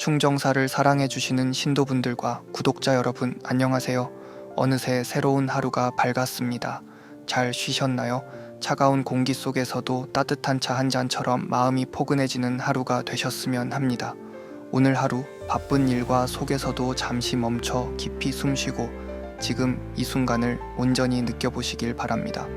충정사를 사랑해 주시는 신도분들과 구독자 여러분, 안녕하세요. 어느새 새로운 하루가 밝았습니다. 잘 쉬셨나요? 차가운 공기 속에서도 따뜻한 차 한 잔처럼 마음이 포근해지는 하루가 되셨으면 합니다. 오늘 하루 바쁜 일과 속에서도 잠시 멈춰 깊이 숨쉬고 지금 이 순간을 온전히 느껴보시길 바랍니다.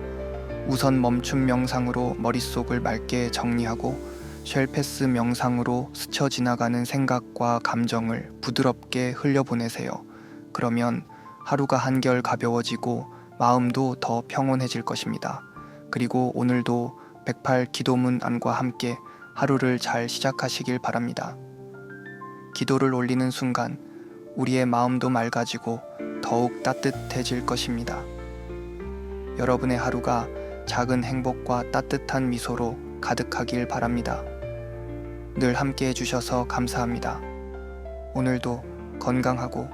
우선 멈춤 명상으로 머릿속을 맑게 정리하고 쉘패스 명상으로 스쳐 지나가는 생각과 감정을 부드럽게 흘려보내세요. 그러면 하루가 한결 가벼워지고 마음도 더 평온해질 것입니다. 그리고 오늘도 108 기도문 안과 함께 하루를 잘 시작하시길 바랍니다. 기도를 올리는 순간 우리의 마음도 맑아지고 더욱 따뜻해질 것입니다. 여러분의 하루가 작은 행복과 따뜻한 미소로 가득하길 바랍니다. 늘 함께 해주셔서 감사합니다. 오늘도 건강하고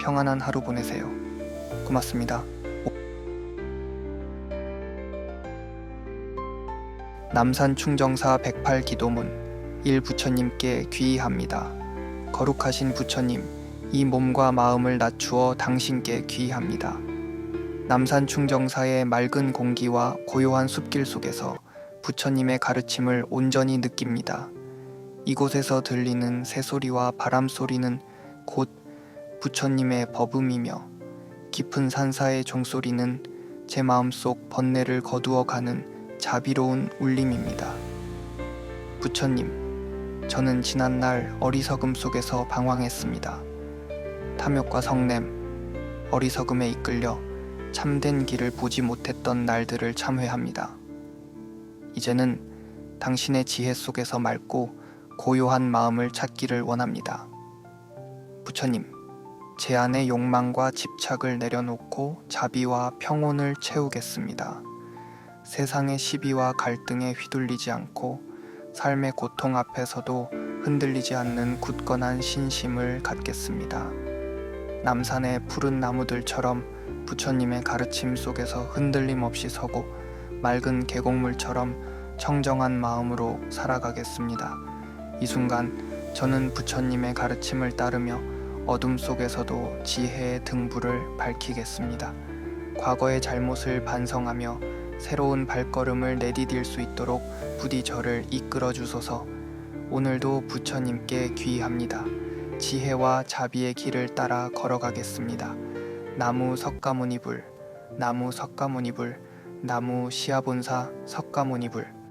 평안한 하루 보내세요. 고맙습니다. 남산 충정사 108 기도문 1 부처님께 귀의합니다. 거룩하신 부처님, 이 몸과 마음을 낮추어 당신께 귀의합니다. 남산 충정사의 맑은 공기와 고요한 숲길 속에서 부처님의 가르침을 온전히 느낍니다. 이곳에서 들리는 새소리와 바람 소리는 곧 부처님의 법음이며 깊은 산사의 종소리는 제 마음속 번뇌를 거두어 가는 자비로운 울림입니다. 부처님, 저는 지난날 어리석음 속에서 방황했습니다. 탐욕과 성냄, 어리석음에 이끌려 참된 길을 보지 못했던 날들을 참회합니다. 이제는 당신의 지혜 속에서 맑고 고요한 마음을 찾기를 원합니다. 부처님, 제 안의 욕망과 집착을 내려놓고 자비와 평온을 채우겠습니다. 세상의 시비와 갈등에 휘둘리지 않고 삶의 고통 앞에서도 흔들리지 않는 굳건한 신심을 갖겠습니다. 남산의 푸른 나무들처럼 부처님의 가르침 속에서 흔들림 없이 서고 맑은 계곡물처럼 청정한 마음으로 살아가겠습니다. 이 순간 저는 부처님의 가르침을 따르며 어둠 속에서도 지혜의 등불을 밝히겠습니다. 과거의 잘못을 반성하며 새로운 발걸음을 내디딜 수 있도록 부디 저를 이끌어 주소서. 오늘도 부처님께 귀의합니다. 지혜와 자비의 길을 따라 걸어가겠습니다. 나무 석가모니불, 나무 석가모니불, 나무 시아본사 석가모니불.